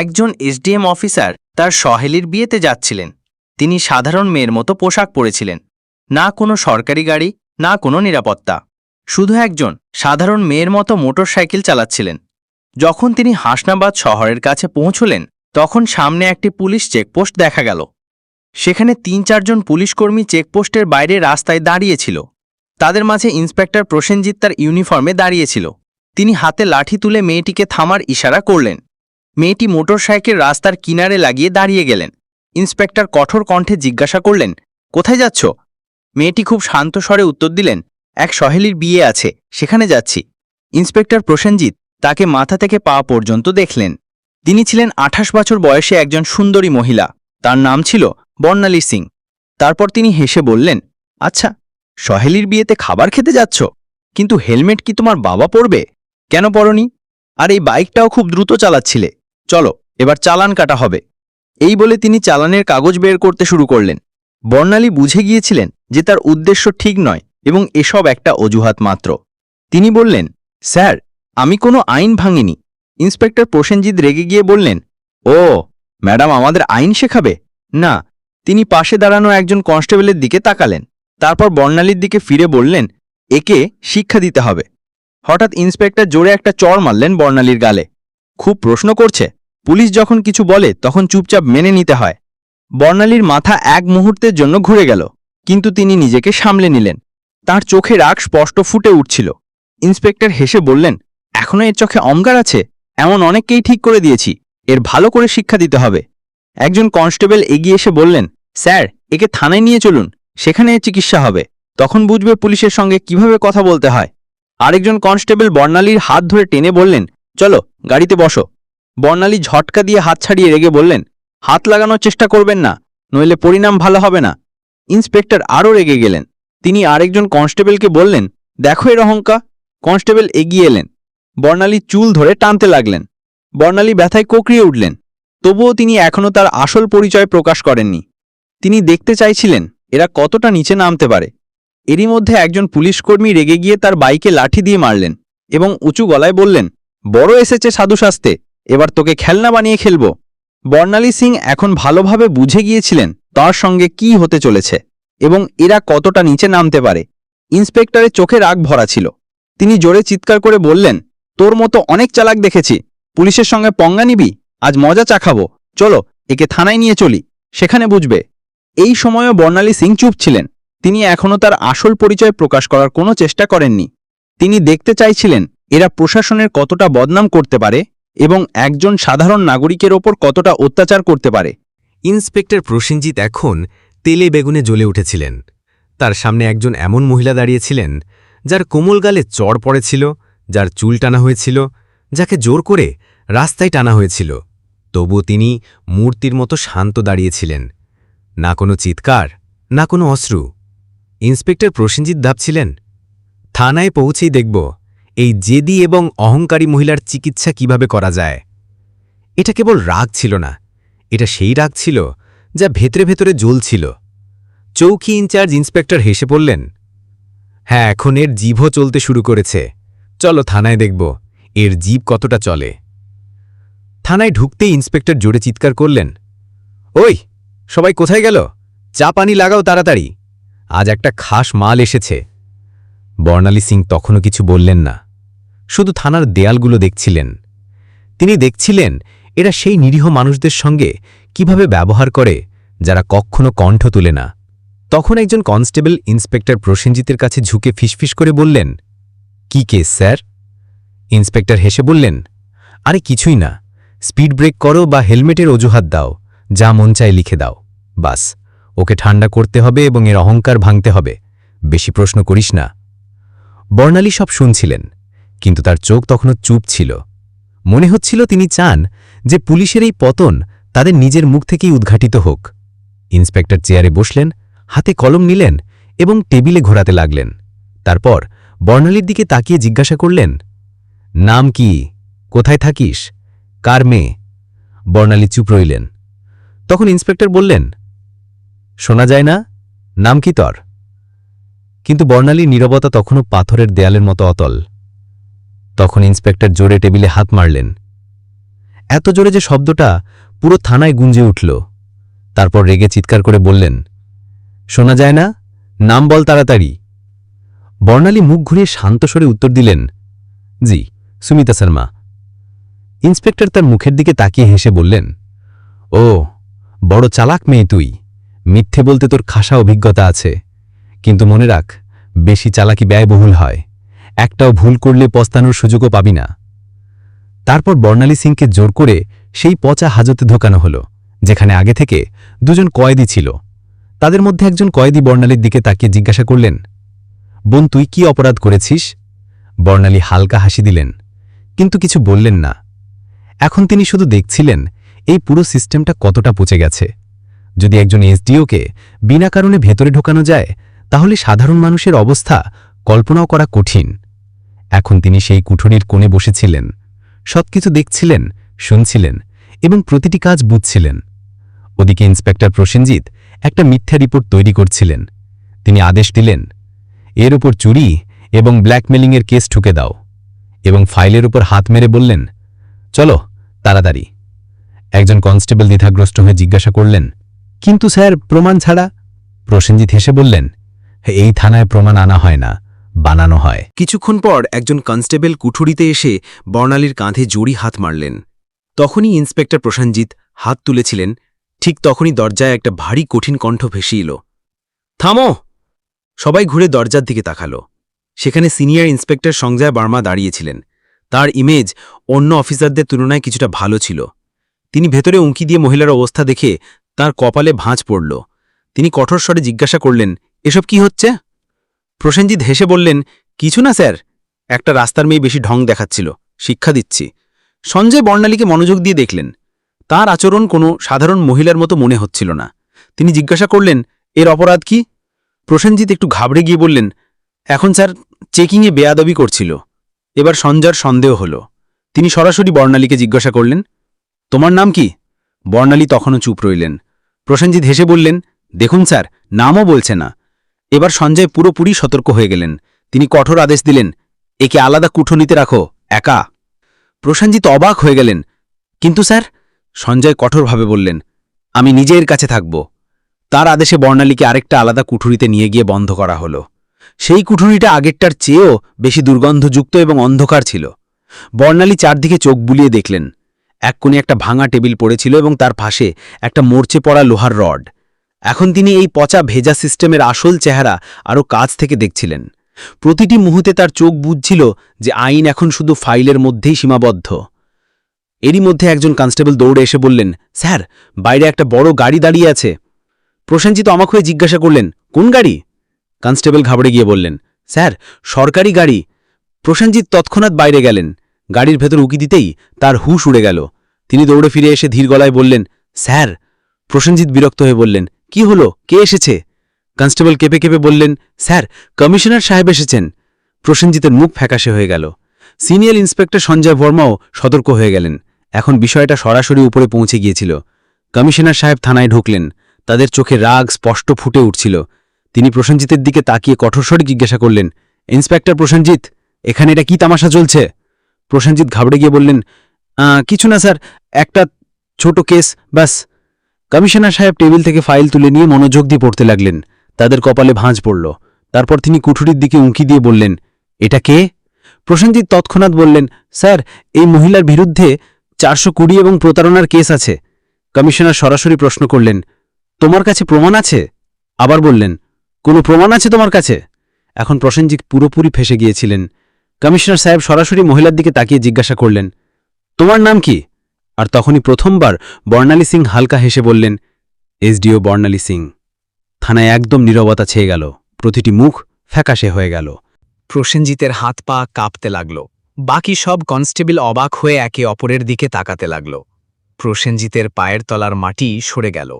একজন SDM officer তার সহেলির বিয়েতে যাচ্ছিলেন। তিনি সাধারণ মেয়ের মতো পোশাক পরেছিলেন। না কোনো সরকারি গাড়ি, না কোনো নিরাপত্তা। শুধু একজন সাধারণ মেয়ের মতো মোটরসাইকেল চালাচ্ছিলেন। যখন তিনি হাসনাবাদ শহরের কাছে পৌঁছলেন, তখন সামনে একটি পুলিশ চেকপোস্ট দেখা গেল। সেখানে তিন চারজন পুলিশকর্মী চেকপোস্টের বাইরে রাস্তায় দাঁড়িয়েছিল। তাদের মাঝে ইন্সপেক্টর প্রসেনজিৎ তার ইউনিফর্মে দাঁড়িয়েছিল। তিনি হাতে লাঠি তুলে মেয়েটিকে থামার ইশারা করলেন। মেয়েটি মোটরসাইকেল রাস্তার কিনারে লাগিয়ে দাঁড়িয়ে গেলেন। ইন্সপেক্টর কঠোর কণ্ঠে জিজ্ঞাসা করলেন, কোথায় যাচ্ছ? মেয়েটি খুব শান্ত স্বরে উত্তর দিলেন, এক সহেলির বিয়ে আছে, সেখানে যাচ্ছি। ইন্সপেক্টর প্রসেনজিৎ তাকে মাথা থেকে পা পর্যন্ত দেখলেন। তিনি ছিলেন আঠাশ বছর বয়সে একজন সুন্দরী মহিলা। তার নাম ছিল বর্ণালী সিং। তারপর তিনি হেসে বললেন আচ্ছা সহেলির বিয়েতে খাবার খেতে যাচ্ছ? কিন্তু হেলমেট কি তোমার বাবা পরবে? কেন পরনি? আর এই বাইকটাও খুব দ্রুত চালাচ্ছিলে। চলো, এবার চালান কাটা হবে। এই বলে তিনি চালানের কাগজ বের করতে শুরু করলেন। বর্ণালী বুঝে গিয়েছিলেন যে তার উদ্দেশ্য ঠিক নয় এবং এসব একটা অজুহাত মাত্র। তিনি বললেন, স্যার, আমি কোনো আইন ভাঙিনি। ইন্সপেক্টর প্রসেনজিৎ রেগে গিয়ে বললেন, ও, ম্যাডাম, আমাদের আইন শেখাবে? না। তিনি পাশে দাঁড়ানো একজন কনস্টেবলের দিকে তাকালেন। তারপর বর্ণালীর দিকে ফিরে বললেন, একে শিক্ষা দিতে হবে। হঠাৎ ইন্সপেক্টর জোরে একটা চর মারলেন বর্ণালীর গালে। খুব প্রশ্ন করছে। পুলিশ যখন কিছু বলে, তখন চুপচাপ মেনে নিতে হয়। বর্ণালীর মাথা এক মুহূর্তের জন্য ঘুরে গেল, কিন্তু তিনি নিজেকে সামলে নিলেন। তার চোখে রাগ স্পষ্ট ফুটে উঠছিল। ইন্সপেক্টর হেসে বললেন এখনও এর চোখে অঙ্গার আছে? এমন অনেককেই ঠিক করে দিয়েছি। এর ভালো করে শিক্ষা দিতে হবে। একজন কনস্টেবল এগিয়ে এসে বললেন, স্যার, একে থানায় নিয়ে চলুন, সেখানে চিকিৎসা হবে। তখন বুঝবে পুলিশের সঙ্গে কীভাবে কথা বলতে হয়। আরেকজন কনস্টেবল বর্ণালীর হাত ধরে টেনে বললেন, চলো, গাড়িতে বসো। বর্ণালী ঝটকা দিয়ে হাত ছাড়িয়ে রেগে বললেন, হাত লাগানোর চেষ্টা করবেন না, নইলে পরিণাম ভালো হবে না। ইন্সপেক্টর আরও রেগে গেলেন। তিনি আরেকজন কনস্টেবলকে বললেন, দেখো এর অহংকা কনস্টেবল এগিয়ে এলেন। বর্ণালী চুল ধরে টানতে লাগলেন। বর্ণালী ব্যথায় কোকড়িয়ে উঠলেন। তবুও তিনি এখনও তার আসল পরিচয় প্রকাশ করেননি। তিনি দেখতে চাইছিলেন, এরা কতটা নিচে নামতে পারে। এরই মধ্যে একজন পুলিশকর্মী রেগে গিয়ে তার বাইকে লাঠি দিয়ে মারলেন এবং উঁচু গলায় বললেন, বড় এসেছে সাধু শাস্তে এবার তোকে খেলনা বানিয়ে খেলব। বর্ণালী সিং এখন ভালোভাবে বুঝে গিয়েছিলেন তার সঙ্গে কি হতে চলেছে এবং এরা কতটা নিচে নামতে পারে। ইন্সপেক্টরের চোখে রাগ ভরা ছিল। তিনি জোরে চিৎকার করে বললেন, তোর মতো অনেক চালাক দেখেছি। পুলিশের সঙ্গে পঙ্গা নিবি? আজ মজা চাখাবো চলো, একে থানায় নিয়ে চলি। সেখানে বুঝবে। এই সময়ও বর্ণালী সিং চুপ ছিলেন। তিনি এখনও তার আসল পরিচয় প্রকাশ করার কোনো চেষ্টা করেননি। তিনি দেখতে চাইছিলেন, এরা প্রশাসনের কতটা বদনাম করতে পারে এবং একজন সাধারণ নাগরিকের ওপর কতটা অত্যাচার করতে পারে। ইন্সপেক্টর প্রসেনজিৎ এখন তেলে বেগুনে জ্বলে উঠেছিলেন। তার সামনে একজন এমন মহিলা দাঁড়িয়েছিলেন, যার কোমল গালে চড় পড়েছিল, যার চুল টানা হয়েছিল, যাকে জোর করে রাস্তায় টানা হয়েছিল। তবু তিনি মূর্তির মতো শান্ত দাঁড়িয়েছিলেন। না কোনো চিৎকার, না কোনো অশ্রু। ইন্সপেক্টর প্রসেনজিৎ ভাবছিলেন, থানায় পৌঁছেই দেখব। এই জেদি এবং অহংকারী মহিলার চিকিৎসা কীভাবে করা যায়? এটা কেবল রাগ ছিল না, এটা সেই রাগ ছিল যা ভেতরে ভেতরে জ্বলছিল। চৌকি ইনচার্জ ইন্সপেক্টর হেসে পড়লেন হ্যাঁ এখন এর জিভও চলতে শুরু করেছে। চলো থানায় দেখব এর জীব কতটা চলে। থানায় ঢুকতেই ইন্সপেক্টর জোরে চিৎকার করলেন, ওই, সবাই কোথায় গেল? চা পানি লাগাও তাড়াতাড়ি। আজ একটা খাস মাল এসেছে। বর্ণালী সিং তখনও কিছু বললেন না। শুধু থানার দেয়ালগুলো দেখছিলেন। তিনি দেখছিলেন, এরা সেই নিরীহ মানুষদের সঙ্গে কীভাবে ব্যবহার করে, যারা কখনো কণ্ঠ তুলে না। তখন একজন কনস্টেবল ইন্সপেক্টর প্রসেনজিতের কাছে ঝুঁকে ফিসফিস করে বললেন, কি কেস, স্যার? ইন্সপেক্টর হেসে বললেন, আরে কিছুই না। স্পিড ব্রেক করো বা হেলমেটের অজুহাত দাও। যা মন চায় লিখে দাও। বাস। ওকে ঠান্ডা করতে হবে এবং এর অহংকার ভাঙতে হবে। বেশি প্রশ্ন করিস না। বর্ণালী সব শুনছিলেন, কিন্তু তার চোখ তখনও চুপ ছিল। মনে হচ্ছিল তিনি চান যে পুলিশের এই পতন তাদের নিজের মুখ থেকেই উদ্ঘাটিত হোক। ইন্সপেক্টর চেয়ারে বসলেন, হাতে কলম নিলেন এবং টেবিলে ঘোরাতে লাগলেন। তারপর বর্ণালীর দিকে তাকিয়ে জিজ্ঞাসা করলেন, নাম কি? কোথায় থাকিস? কার মেয়ে? বর্ণালী চুপ রইলেন। তখন ইন্সপেক্টর বললেন, শোনা যায় না? নাম কি তর? কিন্তু বর্ণালীর নীরবতা তখনও পাথরের দেয়ালের মতো অতল। তখন ইন্সপেক্টর জোরে টেবিলে হাত মারলেন। এত জোরে যে শব্দটা পুরো থানায় গুঞ্জে উঠল। তারপর রেগে চিৎকার করে বললেন, শোনা যায় না, নাম বল তাড়াতাড়ি। বর্ণালী মুখ ঘুরিয়ে শান্ত স্বরে উত্তর দিলেন, জি, সুমিতা শর্মা। ইন্সপেক্টর তার মুখের দিকে তাকিয়ে হেসে বললেন, ও, বড় চালাক মেয়ে তুই। মিথ্যে বলতে তোর খাসা অভিজ্ঞতা আছে। কিন্তু মনে রাখ, বেশি চালাকি ব্যয়বহুল হয়। একটাও ভুল করলে পস্তানোর সুযোগও পাবি না। তারপর বর্ণালী সিংকে জোর করে সেই পচা হাজতে ঢোকানো হলো, যেখানে আগে থেকে দুজন কয়েদি ছিল। তাদের মধ্যে একজন কয়েদি বর্ণালীর দিকে তাকিয়ে জিজ্ঞাসা করলেন, বোন, তুই কি অপরাধ করেছিস? বর্ণালী হালকা হাসি দিলেন, কিন্তু কিছু বললেন না। এখন তিনি শুধু দেখছিলেন এই পুরো সিস্টেমটা কতটা পচে গেছে। যদি একজন এসডিওকে বিনা কারণে ভেতরে ঢোকানো যায় তাহলে সাধারণ মানুষের অবস্থা কল্পনাও করা কঠিন। এখন তিনি সেই কুঠুরির কোণে বসেছিলেন, সবকিছু দেখছিলেন, শুনছিলেন এবং প্রতিটি কাজ বুঝছিলেন। ওদিকে ইন্সপেক্টর প্রসেনজিৎ একটা মিথ্যা রিপোর্ট তৈরি করছিলেন। তিনি আদেশ দিলেন, এর উপর চুরি এবং ব্ল্যাকমেলিংয়ের কেস ঠুকে দাও। এবং ফাইলের উপর হাত মেরে বললেন, চলো, তাড়াতাড়ি। একজন কনস্টেবল দ্বিধাগ্রস্ত হয়ে জিজ্ঞাসা করলেন, কিন্তু স্যার, প্রমাণ ছাড়া? প্রসেনজিৎ হেসে বললেন এই থানায় প্রমাণ আনা হয় না, বানানো হয়। কিছুক্ষণ পর একজন কনস্টেবল কুঠুরিতে এসে বর্ণালীর কাঁধে জোরি হাত মারলেন। তখনই ইন্সপেক্টর প্রসেনজিৎ হাত তুলেছিলেন। ঠিক তখনই দরজায় একটা ভারী কঠিন কণ্ঠ ভেসে এলো। থামো! সবাই ঘুরে দরজার দিকে তাকালো। সেখানে সিনিয়র ইন্সপেক্টর সঞ্জয় বার্মা দাঁড়িয়েছিলেন। তার ইমেজ অন্য অফিসারদের তুলনায় কিছুটা ভালো ছিল। তিনি ভেতরে উঁকি দিয়ে মহিলার অবস্থা দেখে তার কপালে ভাঁজ পড়ল। তিনি কঠোর স্বরে জিজ্ঞাসা করলেন এসব কি হচ্ছে? প্রসেনজিৎ হেসে বললেন, কিছু না, স্যার। একটা রাস্তার মেয়ে বেশি ঢং দেখাচ্ছিল। শিক্ষা দিচ্ছি। সঞ্জয় বর্ণালীকে মনোযোগ দিয়ে দেখলেন। তার আচরণ কোনো সাধারণ মহিলার মতো মনে হচ্ছিল না। তিনি জিজ্ঞাসা করলেন, এর অপরাধ কি? প্রসেনজিৎ একটু ঘাবড়ে গিয়ে বললেন, এখন, স্যার, চেকিংয়ে বেয়াদবি করছিল। এবার সঞ্জয়ের সন্দেহ হল। তিনি সরাসরি বর্ণালীকে জিজ্ঞাসা করলেন, তোমার নাম কি? বর্ণালী তখনও চুপ রইলেন। প্রসেনজিৎ হেসে বললেন, দেখুন, স্যার, নামও বলছে না। এবার সঞ্জয় পুরোপুরি সতর্ক হয়ে গেলেন। তিনি কঠোর আদেশ দিলেন, একে আলাদা কুঠুনিতে রাখো, একা। প্রসেনজিৎ অবাক হয়ে গেলেন, কিন্তু স্যার, সঞ্জয় কঠোরভাবে বললেন, আমি নিজের কাছে থাকব। তার আদেশে বর্ণালীকে আরেকটা আলাদা কুঠুরিতে নিয়ে গিয়ে বন্ধ করা হলো। সেই কুঠুরিটা আগেরটার চেয়েও বেশি দুর্গন্ধযুক্ত এবং অন্ধকার ছিল। বর্ণালী চারদিকে চোখ বুলিয়ে দেখলেন, এক কোণে একটা ভাঙা টেবিল পড়েছিল এবং তার পাশে একটা মরচে পড়া লোহার রড। এখন তিনি এই পচা ভেজা সিস্টেমের আসল চেহারা আরও কাছ থেকে দেখছিলেন। প্রতিটি মুহূর্তে তার চোখ বুঝছিল যে আইন এখন শুধু ফাইলের মধ্যেই সীমাবদ্ধ। এরই মধ্যে একজন কনস্টেবল দৌড়ে এসে বললেন, স্যার, বাইরে একটা বড় গাড়ি দাঁড়িয়ে আছে। প্রসেনজিৎ অবাক হয়ে জিজ্ঞাসা করলেন, কোন গাড়ি? কনস্টেবল ঘাবড়ে গিয়ে বললেন, স্যার, সরকারি গাড়ি। প্রসেনজিৎ তৎক্ষণাৎ বাইরে গেলেন। গাড়ির ভেতর উকি দিতেই তার হুশ উড়ে গেল। তিনি দৌড়ে ফিরে এসে ধীর গলায় বললেন, স্যার। প্রসেনজিৎ বিরক্ত হয়ে বললেন কি হলো? কে এসেছে? কনস্টেবল কেঁপে কেঁপে বললেন, স্যার, কমিশনার সাহেব এসেছেন। প্রসেনজিতের মুখ ফ্যাকাশে হয়ে গেল। সিনিয়র ইন্সপেক্টর সঞ্জয় বর্মাও সতর্ক হয়ে গেলেন। এখন বিষয়টা সরাসরি উপরে পৌঁছে গিয়েছিল। কমিশনার সাহেব থানায় ঢুকলেন। তাদের চোখে রাগ স্পষ্ট ফুটে উঠছিল। তিনি প্রসেনজিতের দিকে তাকিয়ে কঠোরস্বরে জিজ্ঞাসা করলেন, ইন্সপেক্টর প্রসেনজিৎ, এখানে এটা কি তামাশা চলছে? প্রসেনজিৎ ঘাবড়ে গিয়ে বললেন কিছু না স্যার, একটা ছোট কেস, ব্যাস। কমিশনার সাহেব টেবিল থেকে ফাইল তুলে নিয়ে মনোযোগ দিয়ে পড়তে লাগলেন। তাদের কপালে ভাঁজ পড়ল। তারপর তিনি কুঠুরির দিকে উঁকি দিয়ে বললেন, এটা কে? প্রসেনজিৎ তৎক্ষণাৎ বললেন, স্যার, এই মহিলার বিরুদ্ধে চারশো কুড়ি এবং প্রতারণার কেস আছে। কমিশনার সরাসরি প্রশ্ন করলেন, তোমার কাছে প্রমাণ আছে? আবার বললেন, কোনো প্রমাণ আছে তোমার কাছে? এখন প্রসেনজিৎ পুরোপুরি ফেসে গিয়েছিলেন। কমিশনার সাহেব সরাসরি মহিলার দিকে তাকিয়ে জিজ্ঞাসা করলেন, তোমার নাম কি? আর তখনই প্রথমবার বর্ণালী সিং হালকা হেসে বললেন, এসডিও বর্ণালী সিং, থানায় একদম নীরবতা ছেয়ে গেল, প্রতিটি মুখ ফ্যাকাশে হয়ে গেল। প্রসেনজিতের হাত পা কাঁপতে লাগল, বাকি সব কনস্টেবল অবাক হয়ে একে অপরের দিকে তাকাতে লাগল। প্রসেনজিতের পায়ের তলার মাটি সরে গেল।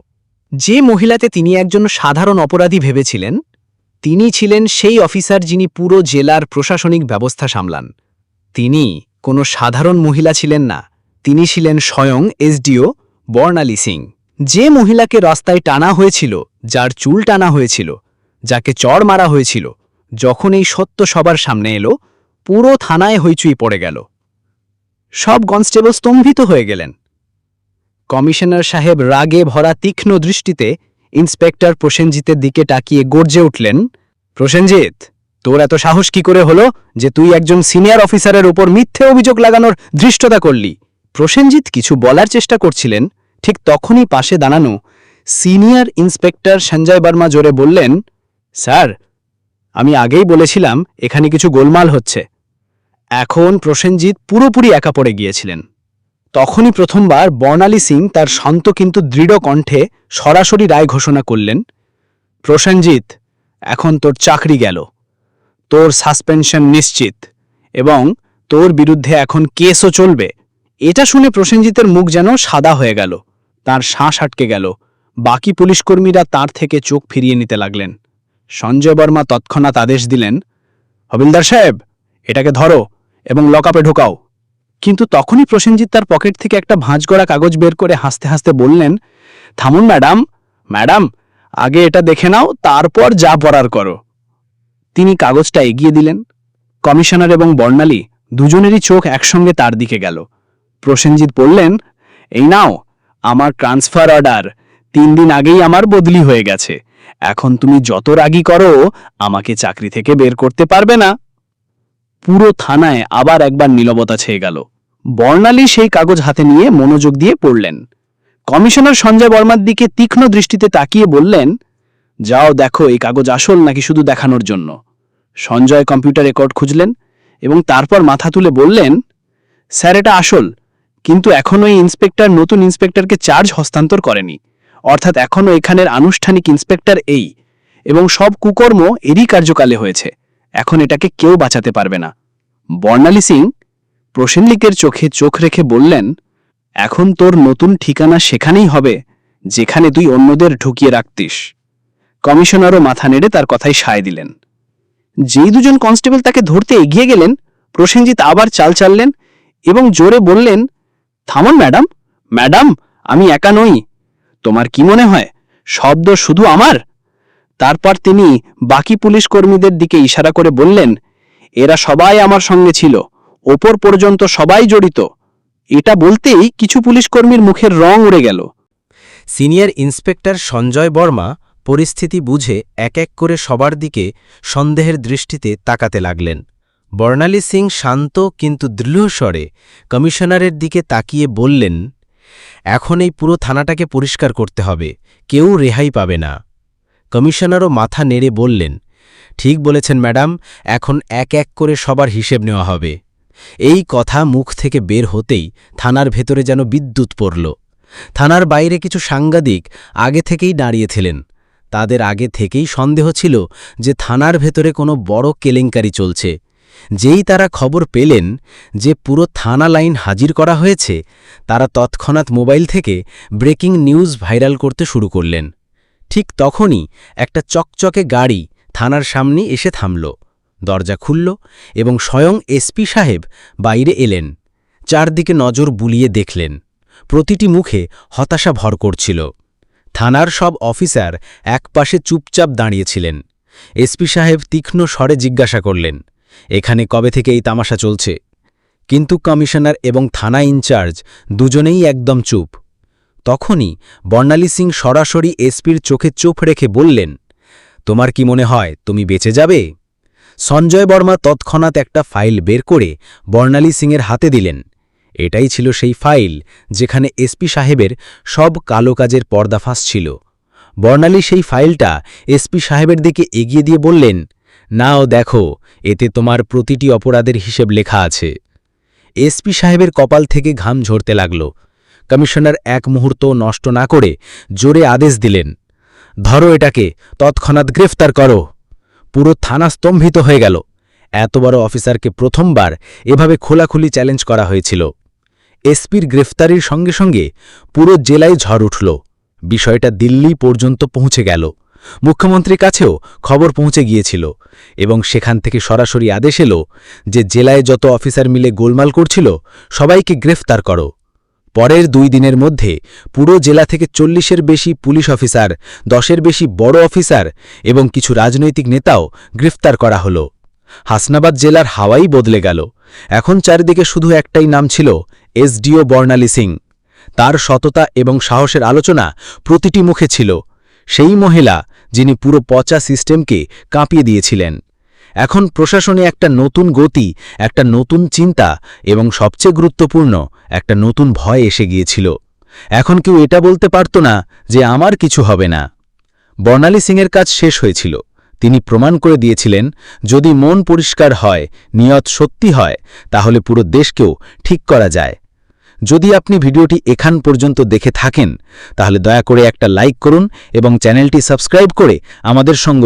যে মহিলাতে তিনি একজন সাধারণ অপরাধী ভেবেছিলেন, তিনি ছিলেন সেই অফিসার যিনি পুরো জেলার প্রশাসনিক ব্যবস্থা সামলান। তিনি কোনো সাধারণ মহিলা ছিলেন না। তিনি ছিলেন স্বয়ং এসডিও বর্ণালী সিং। যে মহিলাকে রাস্তায় টানা হয়েছিল, যার চুল টানা হয়েছিল, যাকে চড় মারা হয়েছিল, যখন এই সত্য সবার সামনে এলো, পুরো থানায় হইচুই পড়ে গেল। সব কনস্টেবল স্তম্ভিত হয়ে গেলেন। কমিশনার সাহেব রাগে ভরা তীক্ষ্ণ দৃষ্টিতে ইন্সপেক্টর প্রসেনজিতের দিকে তাকিয়ে গর্জে উঠলেন, প্রসেনজিৎ, তোর এত সাহস কি করে হলো যে তুই একজন সিনিয়র অফিসারের উপর মিথ্যে অভিযোগ লাগানোর ধৃষ্টতা করলি? প্রসেনজিৎ কিছু বলার চেষ্টা করছিলেন, ঠিক তখনই পাশে দাঁড়ানো সিনিয়র ইন্সপেক্টর সঞ্জয় বর্মা জোরে বললেন, স্যার, আমি আগেই বলেছিলাম এখানে কিছু গোলমাল হচ্ছে। এখন প্রসেনজিৎ পুরোপুরি একা পড়ে গিয়েছিলেন। তখনই প্রথমবার বর্ণালী সিং তার শান্ত কিন্তু দৃঢ় কণ্ঠে সরাসরি রায় ঘোষণা করলেন, প্রসেনজিৎ, এখন তোর চাকরি গেল। তোর সাসপেনশন নিশ্চিত এবং তোর বিরুদ্ধে এখন কেসও চলবে। এটা শুনে প্রসেনজিতের মুখ যেন সাদা হয়ে গেল। তার শ্বাস আটকে গেল। বাকি পুলিশকর্মীরা তার থেকে চোখ ফিরিয়ে নিতে লাগলেন। সঞ্জয় বর্মা তৎক্ষণাৎ আদেশ দিলেন, হবিলদার সাহেব, এটাকে ধরো এবং লকআপে ঢোকাও। কিন্তু তখনই প্রসেনজিৎ তার পকেট থেকে একটা ভাঁজ করা কাগজ বের করে হাসতে হাসতে বললেন, থামুন, ম্যাডাম ম্যাডাম, আগে এটা দেখে নাও, তারপর যা পড়ার করো। তিনি কাগজটা এগিয়ে দিলেন। কমিশনার এবং বর্ণালী দুজনেরই চোখ একসঙ্গে তার দিকে গেল। প্রসেনজিৎ বললেন, এই নাও, আমার ট্রান্সফার অর্ডার তিন দিন আগেই আমার বদলি হয়ে গেছে। এখন তুমি যত রাগি করো, আমাকে চাকরি থেকে বের করতে পারবে না। পুরো থানায় আবার একবার নীরবতা ছেয়ে গেল। বর্ণালী সেই কাগজ হাতে নিয়ে মনোযোগ দিয়ে পড়লেন। কমিশনার সঞ্জয় বর্মার দিকে তীক্ষ্ণ দৃষ্টিতে তাকিয়ে বললেন, যাও দেখো এই কাগজ আসল নাকি শুধু দেখানোর জন্য? সঞ্জয় কম্পিউটার রেকর্ড খুঁজলেন এবং তারপর মাথা তুলে বললেন, স্যার, এটা আসল। কিন্তু এখনও এই ইন্সপেক্টর নতুন ইন্সপেক্টরকে চার্জ হস্তান্তর করেনি। অর্থাৎ এখনও এখানের আনুষ্ঠানিক ইন্সপেক্টর এই, এবং সব কুকর্ম এরই কার্যকালে হয়েছে। এখন এটাকে কেউ বাঁচাতে পারবে না। বর্ণালী সিং, প্রসেনলিকের চোখে চোখ রেখে বললেন, এখন তোর নতুন ঠিকানা সেখানেই হবে, যেখানে তুই অন্যদের ঢুকিয়ে রাখতিস। কমিশনারও মাথা নেড়ে তার কথাই সায় দিলেন। যেই দুজন কনস্টেবল তাকে ধরতে এগিয়ে গেলেন, প্রসেনজিৎ আবার চাল চাললেন এবং জোরে বললেন থামুন, ম্যাডাম। ম্যাডাম, আমি একা নই। তোমার কি মনে হয়? শব্দ শুধু আমার? তারপর তিনি বাকি পুলিশ কর্মীদের দিকে ইশারা করে বললেন, এরা সবাই আমার সঙ্গে ছিল। ওপর পর্যন্ত সবাই জড়িত। এটা বলতেই কিছু পুলিশ কর্মীর মুখের রং উড়ে গেল। সিনিয়র ইন্সপেক্টর সঞ্জয় বর্মা পরিস্থিতি বুঝে এক এক করে সবার দিকে সন্দেহের দৃষ্টিতে তাকাতে লাগলেন। বর্ণালী সিং শান্ত কিন্তু দৃঢ়স্বরে কমিশনারের দিকে তাকিয়ে বললেন, এখন এই পুরো থানাটাকে পরিষ্কার করতে হবে, কেউ রেহাই পাবে না। কমিশনারও মাথা নেড়ে বললেন, ঠিক বলেছেন ম্যাডাম, এখন এক এক করে সবার হিসেব নেওয়া হবে। এই কথা মুখ থেকে বের হতেই থানার ভেতরে যেন বিদ্যুৎ পড়ল। থানার বাইরে কিছু সাংবাদিক আগে থেকেই দাঁড়িয়েছিলেন তাদের আগে থেকেই সন্দেহ ছিল যে থানার ভেতরে কোনো বড় কেলেঙ্কারি চলছে। যেই তারা খবর পেলেন যে পুরো থানা লাইন হাজির করা হয়েছে, তারা তৎক্ষণাৎ মোবাইল থেকে ব্রেকিং নিউজ ভাইরাল করতে শুরু করলেন। ঠিক তখনই একটা চকচকে গাড়ি থানার সামনে এসে থামল। দরজা খুলল এবং স্বয়ং এসপি সাহেব বাইরে এলেন। চারদিকে নজর বুলিয়ে দেখলেন। প্রতিটি মুখে হতাশা ভর করছিল। থানার সব অফিসার একপাশে চুপচাপ দাঁড়িয়েছিলেন। এসপি সাহেব তীক্ষ্ণ স্বরে জিজ্ঞাসা করলেন এখানে কবে থেকে এই তামাশা চলছে? কিন্তু কমিশনার এবং থানা ইনচার্জ দুজনেই একদম চুপ। তখনই বর্ণালী সিং সরাসরি এসপির চোখে চোখ রেখে বললেন, তোমার কি মনে হয় তুমি বেঁচে যাবে? সঞ্জয় বর্মা তৎক্ষণাৎ একটা ফাইল বের করে বর্ণালী সিংয়ের হাতে দিলেন। এটাই ছিল সেই ফাইল যেখানে এসপি সাহেবের সব কালো কাজের পর্দাফাঁস ছিল। বর্ণালী সেই ফাইলটা এসপি সাহেবের দিকে এগিয়ে দিয়ে বললেন নাও দেখো, এতে তোমার প্রতিটি অপরাধের হিসেব লেখা আছে। এসপি সাহেবের কপাল থেকে ঘাম ঝরতে লাগল। কমিশনার এক মুহূর্ত নষ্ট না করে জোরে আদেশ দিলেন, ধরো এটাকে, তৎক্ষণাৎ গ্রেফতার করো। পুরো থানা স্তম্ভিত হয়ে গেল। এত বড় অফিসারকে প্রথমবার এভাবে খোলাখুলি চ্যালেঞ্জ করা হয়েছিল। এসপির গ্রেফতারির সঙ্গে সঙ্গে পুরো জেলায় ঝড় উঠল। বিষয়টা দিল্লি পর্যন্ত পৌঁছে গেল। মুখ্যমন্ত্রীর কাছেও খবর পৌঁছে গিয়েছিল এবং সেখান থেকে সরাসরি আদেশ এলো যে জেলায় যত অফিসার মিলে গোলমাল করছিল, সবাইকে গ্রেফতার করো। পরের দুই দিনের মধ্যে পুরো জেলা থেকে চল্লিশের বেশি পুলিশ অফিসার, দশের বেশি বড় অফিসার এবং কিছু রাজনৈতিক নেতাও গ্রেফতার করা হল। হাসনাবাদ জেলার হাওয়াই বদলে গেল। এখন চারিদিকে শুধু একটাই নাম ছিল, এসডিও বর্ণালী সিং। তার সততা এবং সাহসের আলোচনা প্রতিটি মুখে ছিল। সেই মহিলা যিনি পুরো পচা সিস্টেমকে কাঁপিয়ে দিয়েছিলেন। এখন প্রশাসনে একটা নতুন গতি, একটা নতুন চিন্তা এবং সবচেয়ে গুরুত্বপূর্ণ, একটা নতুন ভয় এসে গিয়েছিল। এখন কেউ এটা বলতে পারত না যে আমার কিছু হবে না। বর্ণালী সিংয়ের কাজ শেষ হয়েছিল। তিনি প্রমাণ করে দিয়েছিলেন, যদি মন পরিষ্কার হয়, নিয়ত সত্যি হয়, তাহলে পুরো দেশকেও ঠিক করা যায়। যদি আপনি ভিডিওটি এখান পর্যন্ত দেখে থাকেন, তাহলে দয়া করে একটা লাইক করুন এবং চ্যানেলটি সাবস্ক্রাইব করে আমাদের সঙ্গ